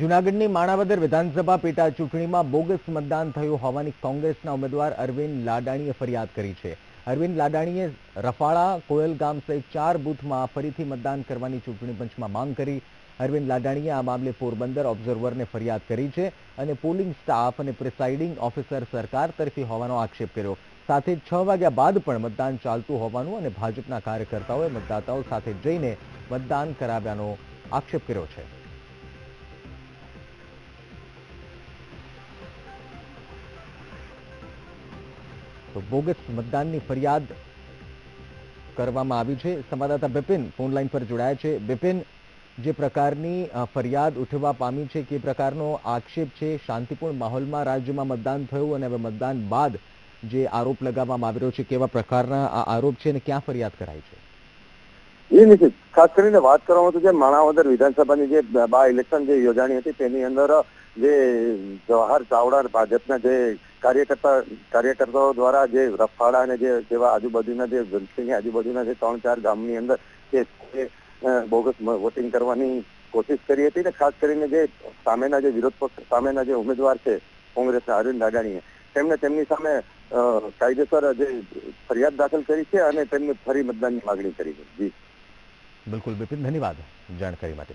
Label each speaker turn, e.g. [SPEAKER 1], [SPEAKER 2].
[SPEAKER 1] જૂનાગઢની માણાવદર વિધાનસભા પેટા ચૂંટણીમાં બોગસ મતદાન થયું હોવાની કોંગ્રેસના ઉમેદવાર અરવિંદ લાડાણીએ ફરિયાદ કરી છે. અરવિંદ લાડાણીએ રફાળા, કોયલ ગામ સહિત ચાર બૂથમાં ફરીથી મતદાન કરવાની ચૂંટણી પંચમાં માંગ કરી. અરવિંદ લાડાણીએ આ મામલે પોરબંદર ઓબ્ઝર્વરને ફરિયાદ કરી છે અને પોલિંગ સ્ટાફ અને પ્રિસાઇડિંગ ઓફિસર સરકાર તરફી હોવાનો આક્ષેપ કર્યો. સાથે છ વાગ્યા બાદ પણ મતદાન ચાલતું હોવાનું અને ભાજપના કાર્યકર્તાઓએ મતદાતાઓ સાથે જઈને મતદાન કરાવ્યાનો આક્ષેપ કર્યો છે. તો બોગસ મતદાનની ફરિયાદ કરવામાં આવી છે. સંવાદદાતા બિપિન ફોનલાઈન પર જોડાયા છે. બિપિન, જે પ્રકારની ફરિયાદ ઉઠવા પામી છે કે પ્રકારનો આક્ષેપ છે? શાંતિપૂર્ણ માહોલમાં રાજ્યમાં મતદાન થયું અને હવે મતદાન બાદ જે આરોપ લગાવવામાં આવી રહ્યો છે, કેવા પ્રકારના આ આરોપ છે અને ક્યાં ફરિયાદ કરાઈ છે?
[SPEAKER 2] એ નિશ્ચિત ખાસ કરીને વાત કરવામાં તો જે માણાવદર વિધાનસભાની જે બા ઇલેક્શન જે યોજાણી હતી, તેની અંદર જે જવાહર ચાવડા ભાજપના જે કાર્યકર્તા કાર્યકર્તાઓ દ્વારા જે રફાડા અને જે જેવા આજુબાજુના જે વંશીની આજુબાજુના જે ત્રણ ચાર ગામની અંદર જે બોગસ વોટિંગ કરવાની કોશિશ કરી હતી ને ખાસ કરીને જે સામેના જે વિરોધ પક્ષ, સામેના જે ઉમેદવાર છે કોંગ્રેસના અરવિંદ લાડાણીએ તેમણે તેમની સામે કાયદેસર જે ફરિયાદ દાખલ કરી છે અને તેમને ફરી મતદાનની માગણી કરી છે. જી.
[SPEAKER 1] બિલકુલ બિપિન ધન્યવાદ જાણકારી માટે.